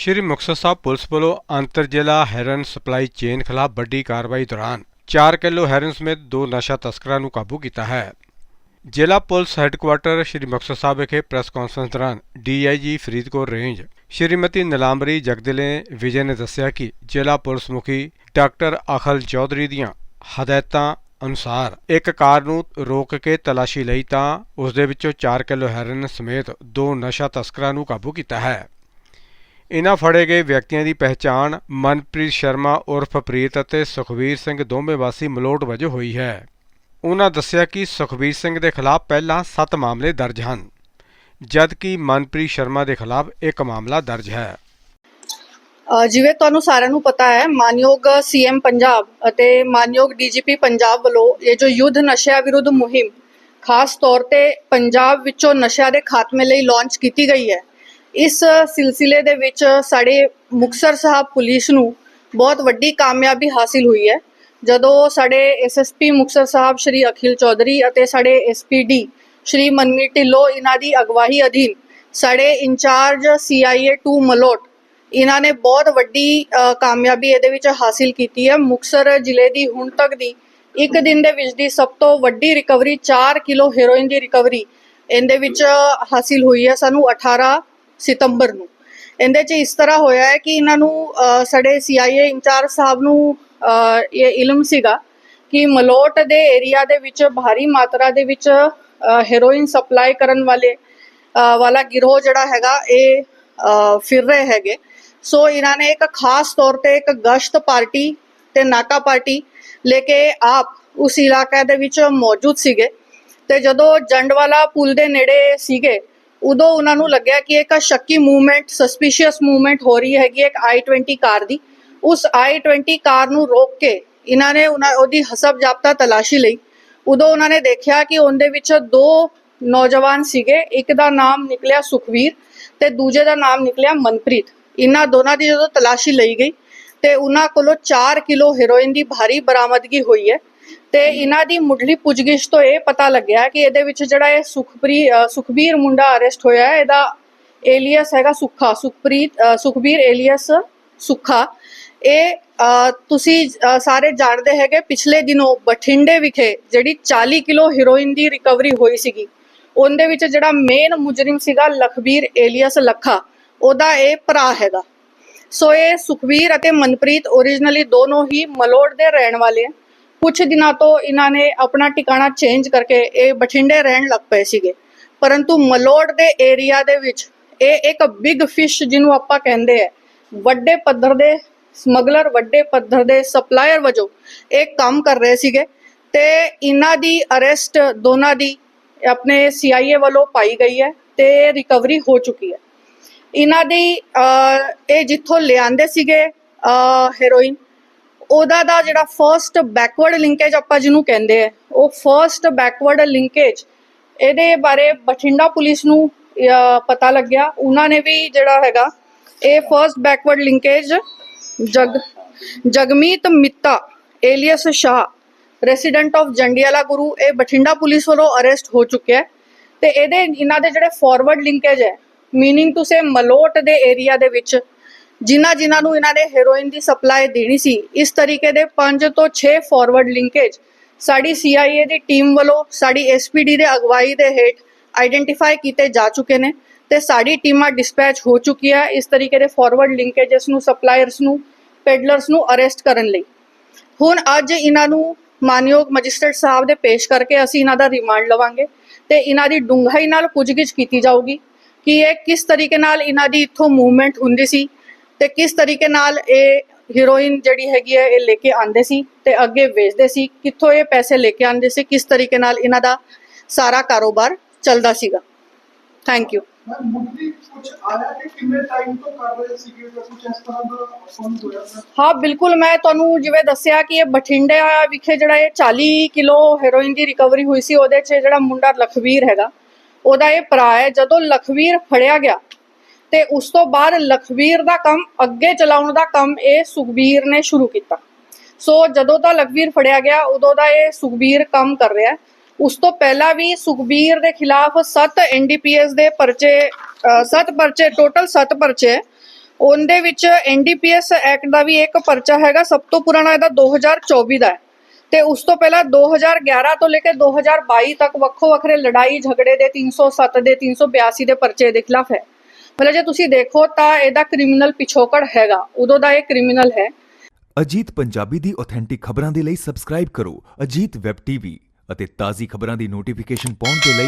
ਸ਼੍ਰੀ ਮੁਕਤਸਰ ਸਾਹਿਬ police ਵੱਲੋਂ ਅੰਤਰ ਜ਼ਿਲ੍ਹਾ ਹੈਰਨ ਸਪਲਾਈ ਚੇਨ ਖਿਲਾਫ ਵੱਡੀ ਕਾਰਵਾਈ ਦੌਰਾਨ 4 ਕਿਲੋ ਹੈਰਨ ਸਮੇਤ ਦੋ ਨਸ਼ਾ ਤਸਕਰਾਂ ਨੂੰ ਕਾਬੂ ਕੀਤਾ ਹੈ। ਜ਼ਿਲ੍ਹਾ ਪੁਲਿਸ ਹੈੱਡਕੁਆਰਟਰ ਸ਼੍ਰੀ ਮੁਕਤਸਰ ਸਾਹਿਬ ਵਿਖੇ ਪ੍ਰੈਸ ਕਾਨਫਰੰਸ ਦੌਰਾਨ ਡੀਆਈਜੀ ਫਰੀਦਕੋਟ ਰੇਂਜ, ਸ਼੍ਰੀਮਤੀ ਨਿਲਾਂਬਰੀ ਜਗਦਲੇ ਵਿਜੇ ਨੇ ਦੱਸਿਆ ਕਿ ਜ਼ਿਲ੍ਹਾ ਪੁਲਿਸ ਮੁਖੀ ਡਾਕਟਰ ਅਖਲ ਚੌਧਰੀ ਦੀਆਂ ਹਦਾਇਤਾਂ ਅਨੁਸਾਰ ਇੱਕ ਕਾਰ ਨੂੰ ਰੋਕ ਕੇ ਤਲਾਸ਼ੀ ਲਈ ਤਾਂ ਉਸ ਦੇ ਵਿੱਚੋਂ 4 ਕਿਲੋ ਹੈਰਨ ਸਮੇਤ ਦੋ ਨਸ਼ਾ ਤਸਕਰਾਂ ਨੂੰ ਕਾਬੂ ਕੀਤਾ ਹੈ। ਇਨ੍ਹਾਂ ਫੜੇ ਗਏ ਵਿਅਕਤੀਆਂ ਦੀ ਪਹਿਚਾਣ ਮਨਪ੍ਰੀਤ ਸ਼ਰਮਾ ਉਰਫ ਪ੍ਰੀਤ ਅਤੇ ਸੁਖਵੀਰ ਸਿੰਘ ਦੋਵੇਂ ਵਾਸੀ ਮਲੋਟ ਵਜੋਂ ਹੋਈ ਹੈ। ਉਹਨਾਂ ਦੱਸਿਆ ਕਿ ਸੁਖਵੀਰ ਸਿੰਘ ਦੇ ਖਿਲਾਫ ਪਹਿਲਾਂ 7 ਮਾਮਲੇ ਦਰਜ ਹਨ, ਜਦਕਿ ਮਨਪ੍ਰੀਤ ਸ਼ਰਮਾ ਦੇ ਖਿਲਾਫ ਇੱਕ ਮਾਮਲਾ ਦਰਜ ਹੈ। ਜਿਵੇਂ ਤੁਹਾਨੂੰ ਸਾਰਿਆਂ ਨੂੰ ਪਤਾ ਹੈ, ਮਾਨਯੋਗ ਸੀਐਮ ਪੰਜਾਬ ਅਤੇ ਮਾਨਯੋਗ ਡੀਜੀਪੀ ਪੰਜਾਬ ਵੱਲੋਂ ਇਹ ਜੋ ਯੁੱਧ ਨਸ਼ਿਆਂ ਵਿਰੁੱਧ ਮੁਹਿੰਮ, ਖਾਸ ਤੌਰ ਤੇ ਪੰਜਾਬ ਵਿੱਚੋਂ ਨਸ਼ਿਆਂ ਦੇ ਖਾਤਮੇ ਲਈ ਲਾਂਚ ਕੀਤੀ ਗਈ ਹੈ ਇਸ ਸਿਲਸਿਲੇ ਦੇ ਵਿੱਚ ਸਾਡੇ ਮੁਕਤਸਰ ਸਾਹਿਬ ਪੁਲਿਸ ਨੂੰ ਬਹੁਤ ਵੱਡੀ ਕਾਮਯਾਬੀ ਹਾਸਿਲ ਹੋਈ ਹੈ। ਜਦੋਂ ਸਾਡੇ ਐਸਐਸਪੀ ਮੁਕਤਸਰ ਸਾਹਿਬ ਸ਼੍ਰੀ ਅਖਿਲ ਚੌਧਰੀ ਅਤੇ ਸਾਡੇ ਐਸਪੀਡੀ ਸ਼੍ਰੀ ਮਨਮੀਤ ਢਿੱਲੋਂ ਇਹਨਾਂ ਦੀ ਅਗਵਾਈ ਅਧੀਨ ਸਾਡੇ ਇੰਚਾਰਜ ਸੀਆਈਏ 2 ਮਲੋਟ ਇਹਨਾਂ ਨੇ ਬਹੁਤ ਵੱਡੀ ਕਾਮਯਾਬੀ ਇਹਦੇ ਵਿੱਚ ਹਾਸਿਲ ਕੀਤੀ ਹੈ। ਮੁਕਸਰ ਜ਼ਿਲ੍ਹੇ ਦੀ ਹੁਣ ਤੱਕ ਦੀ ਇੱਕ ਦਿਨ ਦੇ ਵਿੱਚ ਦੀ ਸਭ ਤੋਂ ਵੱਡੀ ਰਿਕਵਰੀ 4 ਕਿਲੋ ਹੈਰੋਇਨ ਦੀ ਰਿਕਵਰੀ ਇਹਦੇ ਵਿੱਚ ਹਾਸਿਲ ਹੋਈ ਹੈ। ਸਾਨੂੰ 18 ਸਤੰਬਰ ਨੂੰ। ਇਹਦੇ 'ਚ ਇਸ ਤਰ੍ਹਾਂ ਹੋਇਆ ਹੈ ਕਿ ਇਹਨਾਂ ਨੂੰ ਸਾਡੇ ਸੀਆਈਏ ਇੰਚਾਰਜ ਸਾਹਿਬ ਨੂੰ ਇਹ ਇਲਮ ਸੀਗਾ ਕਿ ਮਲੋਟ ਦੇ ਏਰੀਆ ਦੇ ਵਿੱਚ ਭਾਰੀ ਮਾਤਰਾ ਦੇ ਵਿੱਚ ਹੈਰੋਇਨ ਸਪਲਾਈ ਕਰਨ ਵਾਲੇ ਵਾਲਾ ਗਿਰੋਹ ਜਿਹੜਾ ਹੈਗਾ ਇਹ ਫਿਰ ਰਹੇ ਹੈਗੇ। ਸੋ ਇਹਨਾਂ ਨੇ ਇੱਕ ਖਾਸ ਤੌਰ ਤੇ ਇੱਕ ਗਸ਼ਤ ਪਾਰਟੀ ਤੇ ਨਾਕਾ ਪਾਰਟੀ ਲੈ ਕੇ ਆਪ ਉਸ ਇਲਾਕੇ ਦੇ ਵਿੱਚ ਮੌਜੂਦ ਸੀਗੇ। ਤੇ ਜਦੋਂ ਜੰਡਵਾਲਾ ਪੁਲ ਦੇ ਨੇੜੇ ਸੀਗੇ ਉਦੋਂ ਉਹਨਾਂ ਨੂੰ ਲੱਗਿਆ ਕਿ ਇੱਕ ਸ਼ੱਕੀ ਮੂਵਮੈਂਟ ਸਸਪੀਸ਼ੀਅਸ ਮੂਵਮੈਂਟ ਹੋ ਰਹੀ ਹੈਗੀ ਹੈ ਇੱਕ i20 ਕਾਰ ਦੀ। ਉਸ i20 ਕਾਰ ਨੂੰ ਰੋਕ ਕੇ ਇਹਨਾਂ ਨੇ ਉਹਨਾਂ ਉਹਦੀ ਹਸਬ ਜਾਬਤਾ ਤਲਾਸ਼ੀ ਲਈ। ਉਦੋਂ ਉਹਨਾਂ ਨੇ ਦੇਖਿਆ ਕਿ ਉਹਦੇ ਵਿੱਚ ਦੋ ਨੌਜਵਾਨ ਸੀਗੇ, ਇੱਕ ਦਾ ਨਾਮ ਨਿਕਲਿਆ ਸੁਖਵੀਰ ਤੇ ਦੂਜੇ ਦਾ ਨਾਮ ਨਿਕਲਿਆ ਮਨਪ੍ਰੀਤ। ਇਹਨਾਂ ਦੋਨਾਂ ਦੀ ਜਦੋਂ ਤਲਾਸ਼ੀ ਲਈ ਗਈ ਤੇ ਉਹਨਾਂ ਕੋਲੋਂ 4 ਕਿਲੋ ਹੈਰੋਇਨ ਦੀ ਭਾਰੀ ਬਰਾਮਦਗੀ ਹੋਈ ਹੈ। ਤੇ ਇਹਨਾਂ ਦੀ ਮੁੱਢਲੀ ਪੁੱਛਗਿੱਛ ਤੋਂ ਇਹ ਪਤਾ ਲੱਗਿਆ ਕਿ ਇਹਦੇ ਵਿੱਚ ਜਿਹੜਾ ਇਹ ਸੁਖਪ੍ਰੀ ਸੁਖਬੀਰ ਮੁੰਡਾ ਅਰੈਸਟ ਹੋਇਆ ਹੈ, ਇਹਦਾ ਏਲੀਅਸ ਹੈਗਾ ਸੁੱਖਾ, ਸੁਖਪ੍ਰੀਤ ਸੁਖਬੀਰ ਏਲੀਅਸ ਸੁੱਖਾ। ਇਹ ਤੁਸੀਂ ਸਾਰੇ ਜਾਣਦੇ ਹੈਗੇ ਪਿਛਲੇ ਦਿਨੋਂ ਬਠਿੰਡੇ ਵਿਖੇ ਜਿਹੜੀ 40 ਕਿਲੋ ਹੀਰੋਇਨ ਦੀ ਰਿਕਵਰੀ ਹੋਈ ਸੀਗੀ। ਉਹਦੇ ਵਿੱਚ ਜਿਹੜਾ ਮੇਨ ਮੁਜਰਮ ਸੀਗਾ ਲਖਬੀਰ ਏਲੀਅਸ ਲੱਖਾ, ਉਹਦਾ ਇਹ ਭਰਾ ਹੈਗਾ। ਸੋ ਇਹ ਸੁਖਵੀਰ ਅਤੇ ਮਨਪ੍ਰੀਤ ਓਰੀਜਨਲੀ ਦੋਨੋਂ ਹੀ ਮਲੋੜ ਦੇ ਰਹਿਣ ਵਾਲੇ ਹੈ ਕੁਝ ਦਿਨਾਂ ਤੋਂ ਇਹਨਾਂ ਨੇ ਆਪਣਾ ਟਿਕਾਣਾ ਚੇਂਜ ਕਰਕੇ ਇਹ ਬਠਿੰਡੇ ਰਹਿਣ ਲੱਗ ਪਏ ਸੀਗੇ। ਪਰੰਤੂ ਮਲੋੜ ਦੇ ਏਰੀਆ ਦੇ ਵਿੱਚ ਇਹ ਇੱਕ ਬਿਗ ਫਿਸ਼ ਜਿਹਨੂੰ ਆਪਾਂ ਕਹਿੰਦੇ ਆ, ਵੱਡੇ ਪੱਧਰ ਦੇ ਸਮਗਲਰ, ਵੱਡੇ ਪੱਧਰ ਦੇ ਸਪਲਾਇਰ ਵਜੋਂ ਇਹ ਕੰਮ ਕਰ ਰਹੇ ਸੀਗੇ ਤੇ ਇਹਨਾਂ ਦੀ ਅਰੈਸਟ ਦੋਨਾਂ ਦੀ ਆਪਣੇ ਸੀਆਈਏ ਵੱਲੋਂ ਪਾਈ ਗਈ ਹੈ ਤੇ ਰਿਕਵਰੀ ਹੋ ਚੁੱਕੀ ਹੈ। ਇਹਨਾਂ ਦੀ ਇਹ ਜਿੱਥੋਂ ਲਿਆਂਦੇ ਸੀਗੇ ਹੈਰੋਇਨ ਉਹਦਾ ਦਾ ਜਿਹੜਾ ਫਰਸਟ ਬੈਕਵਰਡ ਲਿੰਕੇਜ ਆਪਾਂ ਜਿਹਨੂੰ ਕਹਿੰਦੇ ਆ, ਉਹ ਫਰਸਟ ਬੈਕਵਰਡ ਲਿੰਕੇਜ ਇਹਦੇ ਬਾਰੇ ਬਠਿੰਡਾ ਪੁਲਿਸ ਨੂੰ ਪਤਾ ਲੱਗਿਆ। ਉਹਨਾਂ ਨੇ ਵੀ ਜਿਹੜਾ ਹੈਗਾ, ਇਹ first backward linkage Jag, Jagmeet Mitta alias Shah resident of Jandiala Guru, ਇਹ ਬਠਿੰਡਾ ਪੁਲਿਸ ਵੱਲੋਂ ਅਰੈਸਟ ਹੋ ਚੁੱਕਿਆ ਹੈ। ਤੇ ਇਹਦੇ, ਇਹਨਾਂ ਦੇ ਜਿਹੜੇ ਫਾਰਵਰਡ ਲਿੰਕੇਜ ਹੈ ਮੀਨਿੰਗ ਟੂ ਸੇ ਮਲੋਟ ਦੇ ਏਰੀਆ ਦੇ ਵਿੱਚ ਜਿਨ੍ਹਾਂ ਜਿਨ੍ਹਾਂ ਨੂੰ ਇਹਨਾਂ ਨੇ ਹੈਰੋਇਨ ਦੀ ਸਪਲਾਈ ਦੇਣੀ ਸੀ, ਇਸ ਤਰੀਕੇ ਦੇ 5 ਤੋਂ 6 ਫਾਰਵਰਡ ਲਿੰਕੇਜ ਸਾਡੀ CIA ਦੀ ਟੀਮ ਵੱਲੋਂ, ਸਾਡੀ SPD ਦੇ ਅਗਵਾਈ ਦੇ ਹੇਠ ਆਈਡੈਂਟੀਫਾਈ ਕੀਤੇ ਜਾ ਚੁੱਕੇ ਨੇ ਤੇ ਸਾਡੀ ਟੀਮਾਂ ਡਿਸਪੈਚ ਹੋ ਚੁੱਕੀਆਂ ਇਸ ਤਰੀਕੇ ਦੇ ਫਾਰਵਰਡ ਲਿੰਕੇजेस ਨੂੰ ਸਪਲਾਇਰਸ ਨੂੰ ਪੈਡਲਰਸ ਨੂੰ ਅਰੈਸਟ ਕਰਨ ਲਈ। ਹੁਣ ਅੱਜ ਇਹਨਾਂ ਨੂੰ ਮਾਨਯੋਗ ਮੈਜਿਸਟਰੇਟ ਸਾਹਿਬ ਦੇ ਪੇਸ਼ ਕਰਕੇ ਅਸੀਂ ਇਹਨਾਂ ਦਾ ਰਿਮਾਂਡ ਲਵਾਂਗੇ ਤੇ ਇਹਨਾਂ ਦੀ ਡੂੰਘਾਈ ਨਾਲ ਪੁੱਛਗਿੱਛ ਕੀਤੀ ਜਾਊਗੀ ਕਿ ਇਹ ਕਿਸ ਤਰੀਕੇ ਨਾਲ ਇਹਨਾਂ ਦੀ ਇੱਥੋਂ ਮੂਵਮੈਂਟ ਹੁੰਦੀ ਸੀ ਤੇ ਕਿਸ ਤਰੀਕੇ ਨਾਲ ਇਹ ਹੀਰੋਇਨ ਜਿਹੜੀ ਹੈਗੀ ਹੈ ਇਹ ਲੈ ਕੇ ਆਂਦੇ ਸੀ ਤੇ ਅੱਗੇ ਵੇਚਦੇ ਸੀ ਕਿੱਥੋਂ ਇਹ ਪੈਸੇ ਲੈ ਕੇ ਆਂਦੇ ਸੀ ਕਿਸ ਤਰੀਕੇ ਨਾਲ ਇਹਨਾਂ ਦਾ ਸਾਰਾ ਕਾਰੋਬਾਰ ਚੱਲਦਾ ਸੀਗਾ। ਥੈਂਕ ਯੂ ਹਾਂ ਬਿਲਕੁਲ ਮੈਂ ਤੁਹਾਨੂੰ ਜਿਵੇਂ ਦੱਸਿਆ ਕਿ ਇਹ ਬਠਿੰਡੇ ਵਿਖੇ ਜਿਹੜਾ ਇਹ 40 ਕਿਲੋ ਹੈਰੋਇਨ ਦੀ ਰਿਕਵਰੀ ਹੋਈ ਸੀ ਉਹਦੇ 'ਚ ਜਿਹੜਾ ਮੁੰਡਾ ਲਖਵੀਰ ਹੈਗਾ ਉਹਦਾ ਇਹ ਭਰਾ ਹੈ। ਜਦੋਂ ਲਖਵੀਰ ਫੜਿਆ ਗਿਆ ਤੇ ਉਸ ਤੋਂ ਬਾਅਦ ਲਖਵੀਰ ਦਾ ਕੰਮ ਅੱਗੇ ਚਲਾਉਣ ਦਾ ਕੰਮ ਇਹ ਸੁਖਬੀਰ ਨੇ ਸ਼ੁਰੂ ਕੀਤਾ। ਸੋ ਜਦੋਂ ਦਾ ਲਖਵੀਰ ਫੜਿਆ ਗਿਆ, ਉਦੋਂ ਦਾ ਇਹ ਸੁਖਬੀਰ ਕੰਮ ਕਰ ਰਿਹਾ ਉਸ ਤੋਂ ਪਹਿਲਾਂ ਵੀ ਸੁਖਬੀਰ ਦੇ ਖਿਲਾਫ 7 ਐਨਡੀਪੀਐਸ ਦੇ ਪਰਚੇ 7 ਪਰਚੇ ਟੋਟਲ 7 ਪਰਚੇ। ਹੈ। ਉਹਦੇ ਵਿੱਚ ਐਨਡੀਪੀਐਸ ਐਕਟ ਦਾ ਵੀ ਇੱਕ ਪਰਚਾ ਹੈਗਾ, ਸਭ ਤੋਂ ਪੁਰਾਣਾ ਇਹਦਾ 2024 ਦਾ ਹੈ। ਤੇ ਉਸ ਤੋਂ ਪਹਿਲਾਂ 2011 ਤੋਂ ਲੈ ਕੇ 2022 ਤੱਕ ਵੱਖੋ ਵੱਖਰੇ ਲੜਾਈ ਝਗੜੇ ਦੇ 307 ਦੇ 382 ਦੇ ਪਰਚੇ ਦੇ ਖਿਲਾਫ ਹੈ। ਮਤਲਬ ਜੇ ਤੁਸੀਂ ਦੇਖੋ ਤਾਂ ਇਹਦਾ ਕ੍ਰਿਮੀਨਲ ਪਿਛੋਕੜ ਹੈਗਾ, ਉਦੋਂ ਦਾ ਇਹ ਕ੍ਰਿਮੀਨਲ ਹੈ। ਅਜੀਤ ਪੰਜਾਬੀ ਦੀ ਆਥੈਂਟਿਕ ਖਬਰਾਂ ਦੇ ਲਈ ਸਬਸਕ੍ਰਾਈਬ ਕਰੋ, ਅਜੀਤ ਵੈਬ ਟੀਵੀ ਅਤੇ ਤਾਜ਼ੀ ਖਬਰਾਂ ਦੀ ਨੋਟੀਫਿਕੇਸ਼ਨ ਪਾਉਣ ਦੇ ਲਈ